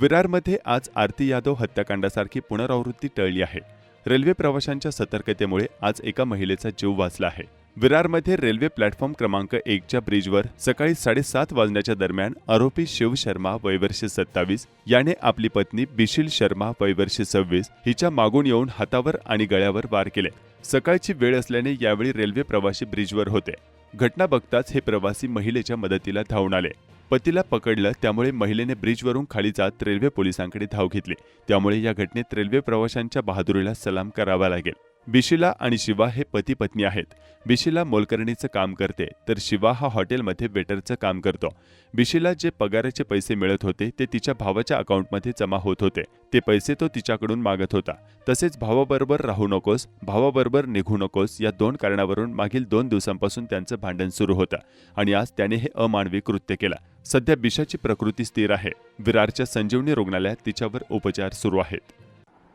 विरारमध्ये आज आरती यादव हत्याकांडासारखी पुनरावृत्ती टळली आहे. रेल्वे प्रवाशांच्या सतर्कतेमुळे आज एका महिलेचा जीव वाचला आहे. विरारमध्ये रेल्वे प्लॅटफॉर्म क्रमांक एकच्या ब्रिजवर सकाळी साडेसात वाजण्याच्या दरम्यान आरोपी शिव शर्मा वयवर्ष सत्तावीस याने आपली पत्नी बिशील शर्मा वयवर्ष सव्वीस हिच्या मागून येऊन हातावर आणि गळ्यावर वार केले. सकाळची वेळ असल्याने यावेळी रेल्वे प्रवासी ब्रिजवर होते. घटना बघताच हे प्रवासी महिलेच्या मदतीला धावून आले. पतीला पकडलं त्यामुळे महिलेने ब्रिजवरून खाली जात रेल्वे पोलिसांकडे धाव घेतली. त्यामुळे या घटनेत रेल्वे प्रवाशांच्या बहादुरीला सलाम करावा लागेल. बिशिला आणि शिवा हे पती पत्नी आहेत. बिशिला मोलकरणीचं काम करते तर शिवा हा हॉटेलमध्ये वेटरचं काम करतो. बिशिला जे पगाराचे पैसे मिळत होते ते तिच्या भावाच्या अकाउंटमध्ये जमा होत होते. ते पैसे तो तिच्याकडून मागत होता. तसेच भावाबरोबर राहू नकोस भावाबरोबर निघू नकोस या दोन कारणावरून मागील दोन दिवसांपासून त्यांचं भांडण सुरू होतं. आणि आज त्याने हे अमानवी कृत्य केलं. सध्या बिशाची प्रकृती स्थिर आहे. विरारच्या संजीवनी रुग्णालयात तिच्यावर उपचार सुरू आहेत.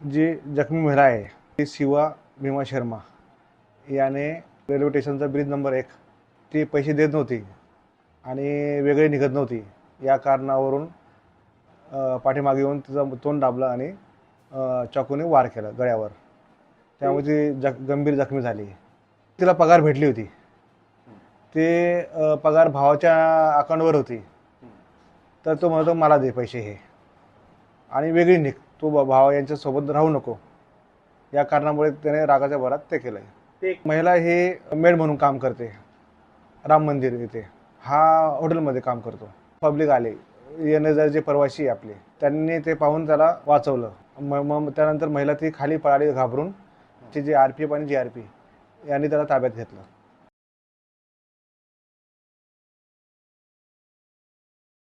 जी जखमी महिला आहे ते शिवा भीमा शर्मा. याने रेल्वे स्टेशनचा ब्रिज नंबर एक. ती पैसे देत नव्हती आणि वेगळी निघत नव्हती. या कारणावरून पाठीमागे येऊन तिचा तोंड दाबलं आणि चाकूने वार केला गळ्यावर. त्यामुळे ती जख गंभीर जखमी झाली. तिला पगार भेटली होती. ते पगार भावाच्या अकाउंटवर होती. तर तो म्हणतो मला दे पैसे हे. आणि वेगळी निघ. तू ब- भावा यांच्यासोबत राहू नको. या कारणामुळे त्याने रागाच्या भरात ते केलं ते महिला हे मेड म्हणून काम करते. राम मंदिर येथे हा हॉटेलमध्ये काम करतो. पब्लिक आले. येणे जाणे जे प्रवासी आहे आपले. त्यांनी ते पाहून त्याला वाचवलं. म- मग त्यानंतर महिला ती खाली पळाली घाबरून ते जे आर पी एफ आणि जी आर पी यांनी त्याला ताब्यात घेतलं.